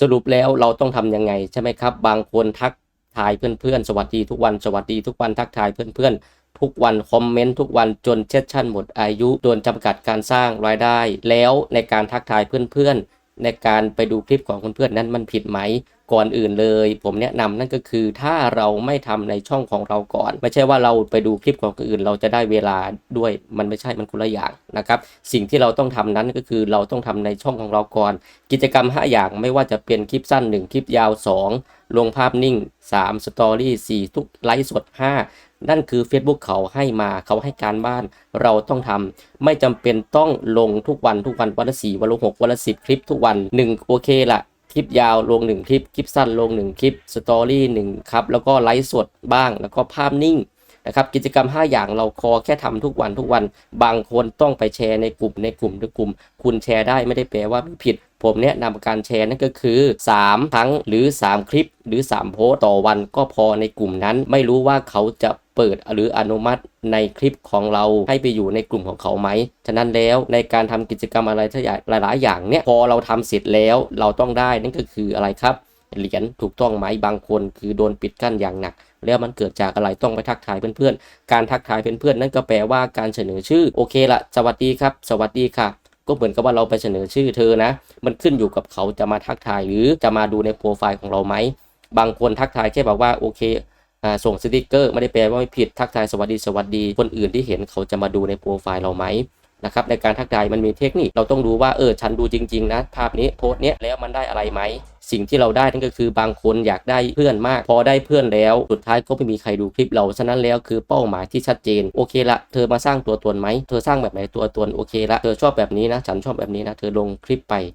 สรุปแล้วเราต้องทำยังไงใช่ไหมครับ บางคนทักทายเพื่อนๆ สวัสดีทุกวัน สวัสดีทุกวันทักทายเพื่อนๆ ทุกวันคอมเมนต์ทุกวันจนเซสชั่นหมดอายุโดนจำกัดการสร้างรายได้ แล้วในการทักทายเพื่อนๆ ในการไปดูคลิปของเพื่อนๆนั้นมันผิดไหมก่อนอื่นเลย ผมแนะนำนั่นก็คือถ้าเราไม่ทำในช่องของเราก่อน ไม่ใช่ว่าเราไปดูคลิปของคนอื่น เราจะได้เวลาด้วยมันไม่ใช่มันคนละอย่างนะครับ สิ่งที่เราต้องทำนั้นก็คือเราต้องทำในช่องของเราก่อน กิจกรรม 5 อย่างไม่ว่าจะเป็นคลิปสั้น 1 คลิปยาว 2 ลงภาพนิ่ง 3 สตอรี่4ทุกไลฟ์สด 5 นั่นคือ Facebook เขาให้มาเขาให้การบ้านเราต้องทำไม่จำเป็นต้องลงทุกวันทุกวันวันละ4วันละ6วันละ10คลิปทุกวัน 1 โอเคละคลิปยาวลง 1 คลิป คลิปสั้นลง 1 คลิปสตอรี่1ครับ แล้วก็ไลฟ์สดบ้าง แล้วก็ภาพนิ่งนะครับกิจกรรม 5 อย่างเราคอแค่ทำทุกวันทุกวัน บางคนต้องไปแชร์ในกลุ่มในกลุ่มในกลุ่ม คุณแชร์ได้ไม่ได้แปลว่าไม่ผิด ผมแนะนำการแชร์นั่นก็คือ 3 ครั้งหรือ 3 คลิปหรือ 3 โพสต์ต่อวันก็พอในกลุ่มนั้น ไม่รู้ว่าเขาจะ เปิดหรืออนุมัติในคลิปของเราให้ไปอยู่ในกลุ่มของเขาไหม ฉะนั้นแล้วในการทำกิจกรรมอะไรทั้งหลายๆอย่างเนี่ยพอเราทำเสร็จแล้วเราต้องได้นั่นก็คืออะไรครับเหรียญถูกต้องไหมบางคนคือโดนปิดกั้นอย่างหนัก แล้วมันเกิดจากอะไรต้องไปทักทายเพื่อนๆ การทักทายเพื่อนๆนั่นก็แปลว่าการเสนอชื่อโอเคละสวัสดีครับ สวัสดีค่ะ ก็เหมือนกับว่าเราไปเสนอชื่อเธอนะ มันขึ้นอยู่กับเขาจะมาทักทายหรือจะมาดูในโปรไฟล์ของเราไหมบางคนทักทายแค่แบบว่าโอเค ส่งสติกเกอร์ไม่ได้แปลว่าไม่ผิดทักทายสวัสดีสวัสดี คนอื่นที่เห็นเขาจะมาดูในโปรไฟล์เราไหมนะครับในการทักทายมันมีเทคนิคเราต้องดูว่าเออฉันดูจริง ๆ นะ ภาพนี้โพสต์เนี้ยแล้วมันได้อะไรไหม สิ่งที่เราได้นั่นก็คือบางคนอยากได้เพื่อนมาก พอได้เพื่อนแล้วสุดท้ายก็ไม่มีใครดูคลิปเราฉะนั้นแล้วคือเป้าหมายที่ชัดเจน โอเคละเธอมาสร้างตัวตนไหมเธอสร้างแบบไหนตัวตนโอเคละเธอชอบแบบนี้นะ ฉันชอบแบบนี้นะ เธอลงคลิปไป